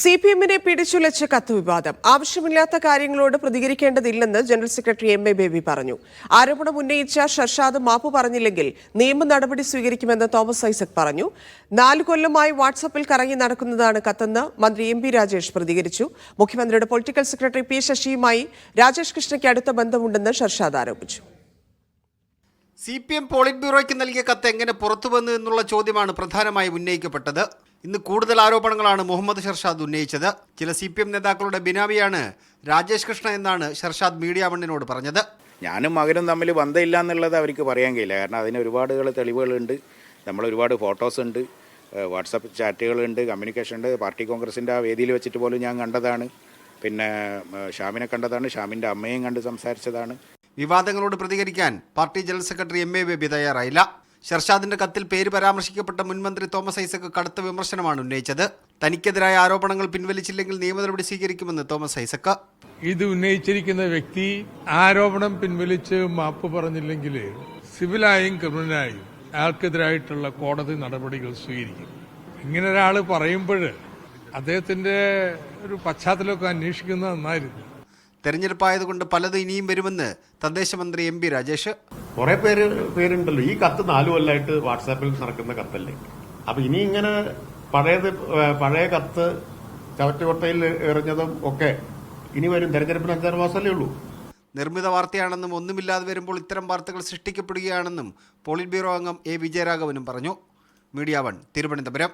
C P എമ്മിനെ പിടിച്ചുലച്ച് കത്ത് വിവാദം ആവശ്യമില്ലാത്ത കാര്യങ്ങളോട് പ്രതികരിക്കേണ്ടതില്ലെന്ന് general secretary M A Baby പറഞ്ഞു. ആരോപണം ഉന്നയിച്ച ഷർഷാദ് മാപ്പ് പറഞ്ഞില്ലെങ്കിൽ നിയമ നടപടി സ്വീകരിക്കുമെന്ന് തോമസ് ഐസക് പറഞ്ഞു. നാല് കൊല്ലമായി വാട്സാപ്പിൽ കറങ്ങി നടക്കുന്നതാണ് കത്തെന്ന് മന്ത്രി എം പി രാജേഷ് പ്രതികരിച്ചു. മുഖ്യമന്ത്രിയുടെ പൊളിറ്റിക്കൽ സെക്രട്ടറി പി ശശിയുമായി രാജേഷ് കൃഷ്ണയ്ക്ക് അടുത്ത ബന്ധമുണ്ടെന്ന് ഷർഷാദ് ആരോപിച്ചു. സി പി എം പോളിറ്റ് ബ്യൂറോയ്ക്ക് നൽകിയ കത്ത് എങ്ങനെ പുറത്തുവന്നു എന്നുള്ള ചോദ്യമാണ് പ്രധാനമായും ഉന്നയിക്കപ്പെട്ടത്. ഇന്ന് കൂടുതൽ ആരോപണങ്ങളാണ് മുഹമ്മദ് ഷർഷാദ് ഉന്നയിച്ചത്. ചില സി പി എം നേതാക്കളുടെ ബിനാമിയാണ് രാജേഷ് കൃഷ്ണ എന്നാണ് ഷർഷാദ് മീഡിയ വണ്ണിനോട് പറഞ്ഞത്. ഞാനും മകനും തമ്മിൽ ബന്ധമില്ല എന്നുള്ളത് അവർക്ക് പറയാൻ കഴിയില്ല. കാരണം അതിന് ഒരുപാട് തെളിവുകളുണ്ട്. നമ്മൾ ഒരുപാട് ഫോട്ടോസ് ഉണ്ട്. വാട്സപ്പ് ചാറ്റുകളുണ്ട് കമ്മ്യൂണിക്കേഷൻ ഉണ്ട്. പാർട്ടി കോൺഗ്രസിന്റെ ആ വേദിയിൽ വെച്ചിട്ട് പോലും ഞാൻ കണ്ടതാണ്. പിന്നെ ഷാമിനെ കണ്ടതാണ്. ഷാമിന്റെ അമ്മയും കണ്ട് സംസാരിച്ചതാണ്. വിവാദങ്ങളോട് പ്രതികരിക്കാൻ party general secretary M A Baby തയ്യാറായില്ല. ഷർഷാദിന്റെ കത്തിൽ പേര് പരാമർശിക്കപ്പെട്ട മുൻമന്ത്രി തോമസ് ഐസക് കടുത്ത വിമർശനമാണ് ഉന്നയിച്ചത്. തനിക്കെതിരായ ആരോപണങ്ങൾ പിൻവലിച്ചില്ലെങ്കിൽ നിയമ നടപടി സ്വീകരിക്കുമെന്ന് തോമസ് ഐസക് ഇത് ഉന്നയിച്ചിരിക്കുന്ന വ്യക്തി ആരോപണം പിൻവലിച്ച് മാപ്പ് പറഞ്ഞില്ലെങ്കിൽ സിവിലായും ക്രിമിനലായും അയാൾക്കെതിരായിട്ടുള്ള കോടതി നടപടികൾ സ്വീകരിക്കും. ഇങ്ങനെ ഒരാൾ പറയുമ്പോൾ അദ്ദേഹത്തിന്റെ ഒരു പശ്ചാത്തലമൊക്കെ അന്വേഷിക്കുന്നത് നന്നായിരുന്നു. തെരഞ്ഞെടുപ്പായതുകൊണ്ട് പലതും ഇനിയും വരുമെന്ന് തദ്ദേശമന്ത്രി എം പി രാജേഷ്. കുറെ പേര് പേരുണ്ടല്ലോ. ഈ കത്ത് നാലു കൊല്ലമായിട്ട് വാട്സാപ്പിൽ നടക്കുന്ന കത്തല്ലേ? അപ്പൊ ഇനി ഇങ്ങനെ പഴയത് പഴയ കത്ത് ചവറ്റുകൊട്ടയിൽ എറിഞ്ഞതും ഒക്കെ ഇനി വരും. തെരഞ്ഞെടുപ്പിന് അഞ്ചാറ് മാസമല്ലേ ഉള്ളൂ. നിർമ്മിത വാർത്തയാണെന്നും ഒന്നുമില്ലാതെ വരുമ്പോൾ ഇത്തരം വാർത്തകൾ സൃഷ്ടിക്കപ്പെടുകയാണെന്നും പോളിറ്റ് ബ്യൂറോ അംഗം എ വിജയരാഘവനും പറഞ്ഞു. Media one Thiruvananthapuram.